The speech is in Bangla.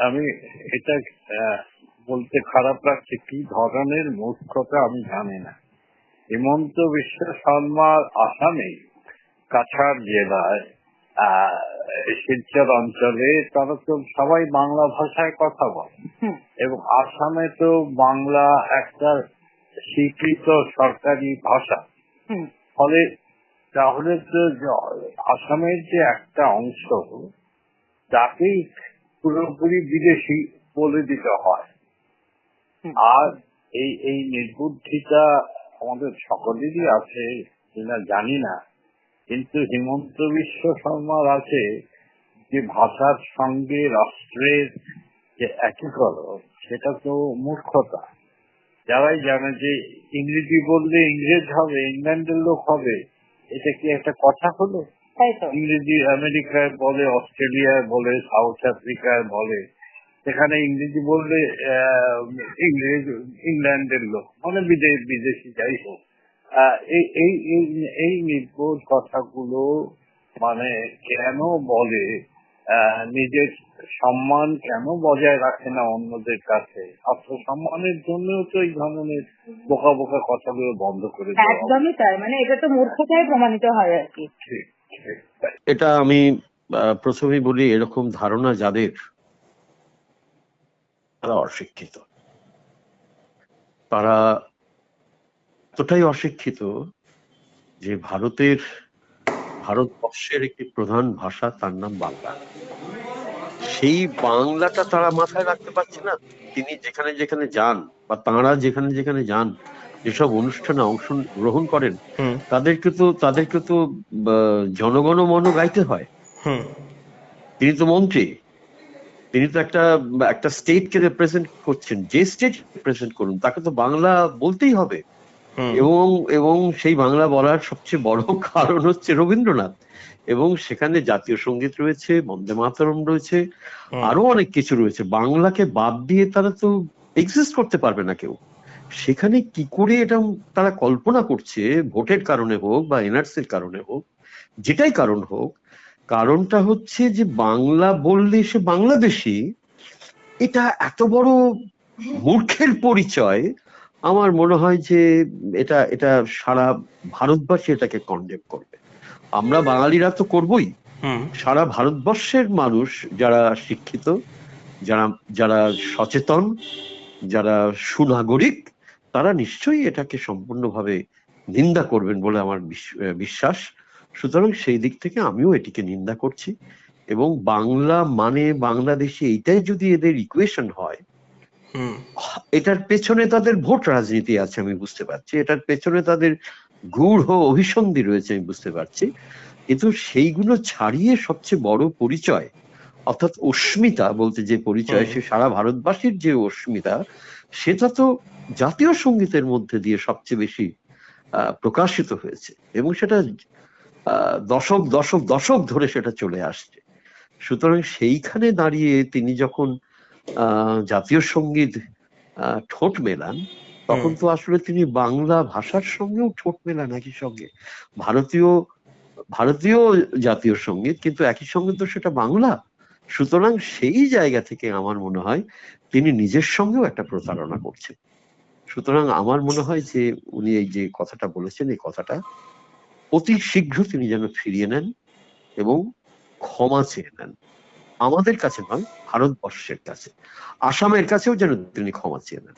আমি এটা বলতে খারাপ লাগছে কি ধরনের মূর্খতা আমি জানি না। হিমন্ত বিশ্ব শর্মার আসামে কাছাড় জেলায় শিলচর অঞ্চলে তারা তো সবাই বাংলা ভাষায় কথা বলে। এবং আসামে তো বাংলা একটা স্বীকৃত সরকারি ভাষা। ফলে তাহলে তো আসামের যে একটা অংশ তাকেই পুরোপুরি বিদেশি বলে দিতে হয়। আর এই এই নির্বুদ্ধিটা আমাদের সকলেরই আছে কিনা জানি না। কিন্তু হিমন্ত বিশ্ব শর্মার আছে যে ভাষার সঙ্গে রাষ্ট্রের যে একীকরণ সেটা তো মূর্খতা। যারাই জানে যে ইংরেজি বললে ইংরেজ হবে ইংল্যান্ডের লোক হবে এটা কি একটা কথা হলো? তাই তো? ইংরেজি আমেরিকায় বলে অস্ট্রেলিয়ায় বলে সাউথ আফ্রিকায় বলে সেখানে ইংরেজি বললে ইংরেজ ইংল্যান্ডের লোক মানে বিদেশ বিদেশি যাই হোক। এই এই নির্বোধ কথাগুলো মানে কেন বলে? নিজের সম্মান কেন বজায় রাখে না অন্যদের কাছে? আত্মসম্মানের জন্যও তো এই ধরনের বোকা বোকা কথাগুলো বন্ধ করে একদমই তাই মানে এটা তো মূর্খতাই প্রমাণিত হয় আর কি। ঠিক। এটা আমি আহ, প্রথমেই বলি এরকম ধারণা যাদের তারা অশিক্ষিত। তারা এতটাই অশিক্ষিত যে ভারতের ভারতবর্ষের একটি প্রধান ভাষা তার নাম বাংলা। সেই বাংলাটা তারা মাথায় রাখতে পারছে না। তিনি যেখানে যেখানে যান বা তাঁরা যেখানে যেখানে যান যেসব অনুষ্ঠানে অংশ গ্রহণ করেন তাদেরকে তো তাদেরকে তো জনগণ মন গাইতে হয়। তিনি তো মন্ত্রী। তিনি তো একটা একটা স্টেটকে রিপ্রেজেন্ট করছেন। যে স্টেট রিপ্রেজেন্ট করুন তাকে তো বাংলা বলতেই হবে। এবং এবং সেই বাংলা বলার সবচেয়ে বড় কারণ হচ্ছে রবীন্দ্রনাথ। এবং সেখানে জাতীয় সংগীত রয়েছে বন্দে মাতরম রয়েছে আরও অনেক কিছু রয়েছে। বাংলাকে বাদ দিয়ে তারা তো এক্সিস্ট করতে পারবে না কেউ। সেখানে কি করে এটা তারা কল্পনা করছে ভোটের কারণে হোক বা এনআরসির কারণে হোক যেটাই কারণ হোক কারণটা হচ্ছে যে বাংলা বললে সে বাংলাদেশি এটা এত বড় মূর্খের পরিচয় আমার মনে হয় যে এটা এটা সারা ভারতবাসী এটাকে কন্ডেম করবে। আমরা বাঙালিরা তো করবই। হুম। সারা ভারতবর্ষের মানুষ যারা শিক্ষিত যারা যারা সচেতন যারা সুনাগরিক তারা নিশ্চয়ই এটাকে সম্পূর্ণভাবে নিন্দা করবেন বলে আমার বিশ্বাস। সুতরাং সেই দিক থেকে আমিও এটিকে নিন্দা করছি এবং বাংলা মানে বাংলাদেশে এইটাই যদি এদের ইকুয়েশন হয় এটার পেছনে তাদের ভোট রাজনীতি আছে আমি বুঝতে পারছি। এটার পেছনে তাদের গূঢ় অভিসন্ধি রয়েছে আমি বুঝতে পারছি। কিন্তু সেইগুলো ছাড়িয়ে সবচেয়ে বড় পরিচয় অর্থাৎ অস্মিতা বলতে যে পরিচয় সে সারা ভারতবাসীর যে অস্মিতা সেটা তো জাতীয় সঙ্গীতের মধ্যে দিয়ে সবচেয়ে বেশি আহ, প্রকাশিত হয়েছে এবং সেটা দশক দশক দশক ধরে সেটা চলে আসছে। সুতরাং সেইখানে দাঁড়িয়ে তিনি যখন আহ, জাতীয় সংগীত আহ, ঠোঁট মেলান তখন তো আসলে তিনি বাংলা ভাষার সঙ্গেও ঠোঁট মেলান একই সঙ্গে। ভারতীয় ভারতীয় জাতীয় সংগীত কিন্তু একই সঙ্গে তো সেটা বাংলা সুতরাং সেই জায়গা থেকে আমার মনে হয় তিনি নিজের সঙ্গেও একটা প্রতারণা করছেন। সুতরাং আমার মনে হয় যে উনি এই যে কথাটা বলেছেন, এই কথাটা অতি শীঘ্র তিনি যেন ফিরিয়ে নেন এবং ক্ষমা চেয়ে নেন। আমাদের কাছে নয়, ভারতবর্ষের কাছে। আসামের কাছেও যেন তিনি ক্ষমা চেয়ে নেন।